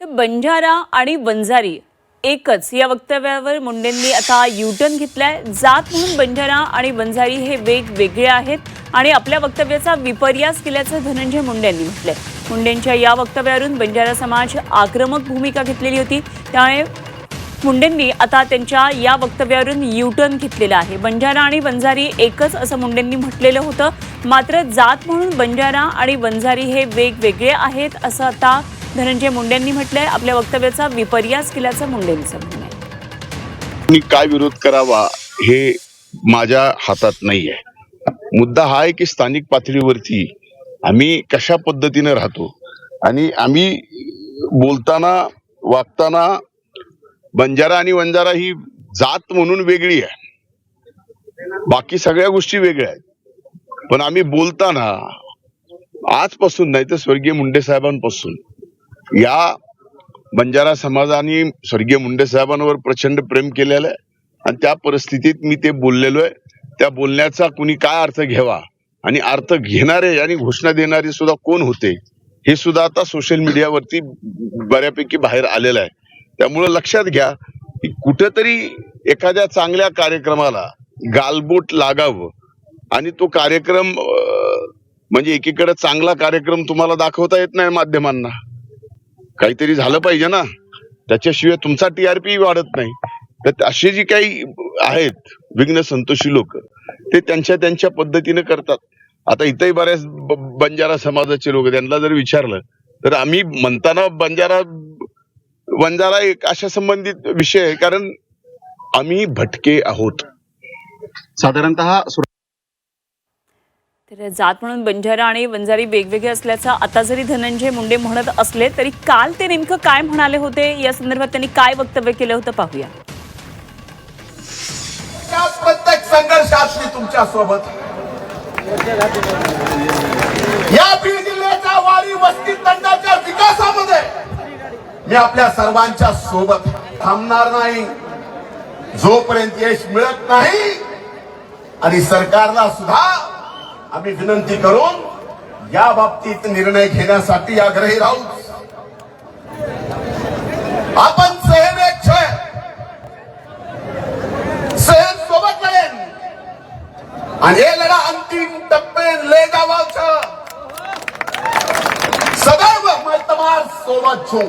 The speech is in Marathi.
तर बंजारा आणि वंजारी एकच या वक्तव्यावर मुंडेंनी आता युटर्न घेतलाय. जात म्हणून बंजारा आणि वंजारी हे वेगवेगळे आहेत आणि आपल्या वक्तव्याचा विपर्यास केल्याचं धनंजय मुंडे यांनी म्हटलंय. मुंडेंच्या या वक्तव्यावरून बंजारा समाज आक्रमक भूमिका घेतलेली होती. त्यामुळे मुंडेंनी आता त्यांच्या या वक्तव्यावरून युटर्न घेतलेला आहे. बंजारा आणि वंजारी एकच असं मुंडेंनी म्हटलेलं होतं. मात्र जात म्हणून बंजारा आणि वंजारी हे वेगवेगळे आहेत असं आता धनंजय मुंडेंनी म्हटलंय आपल्या वक्तव्याचा विपर्यास केल्याचं मुंडेंचं म्हणणं आहे. मी काय विरोध करावा हे माझ्या हातात नाही आहे मुद्दा हा आहे की स्थानिक पातळीवरती आम्ही कशा पद्धतीने राहतो आणि आम्ही बोलताना वागताना बंजारा आणि वंजारा ही जात म्हणून वेगळी आहे. बाकी सगळ्या गोष्टी वेगळ्या आहेत. पण आम्ही बोलताना आजपासून नाही तर स्वर्गीय मुंडे साहेबांपासून या बंजारा समाजाने स्वर्गीय मुंडे साहेबांवर प्रचंड प्रेम केलेलं आहे. आणि त्या परिस्थितीत मी ते बोललेलो आहे. त्या बोलण्याचा कुणी काय अर्थ घ्यावा आणि अर्थ घेणारे आणि घोषणा देणारे सुद्धा कोण होते हे सुद्धा आता सोशल मीडियावरती बऱ्यापैकी बाहेर आलेलं आहे. त्यामुळं लक्षात घ्या की कुठंतरी एखाद्या चांगल्या कार्यक्रमाला गालबोट लागावं आणि तो कार्यक्रम म्हणजे एकीकडे चांगला कार्यक्रम तुम्हाला दाखवता येत नाही माध्यमांना. काहीतरी झालं पाहिजे ना. त्याच्याशिवाय तुमचा टीआरपी वाढत नाही. तर असे जी काही आहेत विघ्न संतोषी लोक ते त्यांच्या त्यांच्या पद्धतीने करतात. आता इथंही बऱ्याच बंजारा समाजाचे लोक त्यांना जर विचारलं तर आम्ही म्हणताना बंजारा बंजारा एक अशा संबंधित विषय आहे. कारण आम्ही भटके आहोत. साधारणतः तर जात म्हणून बंजारा आणि वंजारी वेगवेगळे असल्याचं आता जरी धनंजय मुंडे म्हणत असले तरी काल ते नेमकं काय म्हणाले होते? या संदर्भात त्यांनी काय वक्तव्य केलं होतं पाहूया. प्रत्येक संघर्षात मी तुमच्यासोबत या बीड जिल्ह्याच्या वाडी वस्ती तंडाच्या विकासामध्ये मी आपल्या सर्वांच्या सोबत थांबणार नाही. जोपर्यंत यश मिळत नाही आणि सरकारला सुद्धा आम्ही विनंती करून या बाबतीत निर्णय घेण्यासाठी आग्रही राहू. आपण सहमेच्छ सहेब सोबत लढेन आणि हे लढा अंतिम टप्पे ले गावाचा. सदैव मतदार सोबत छू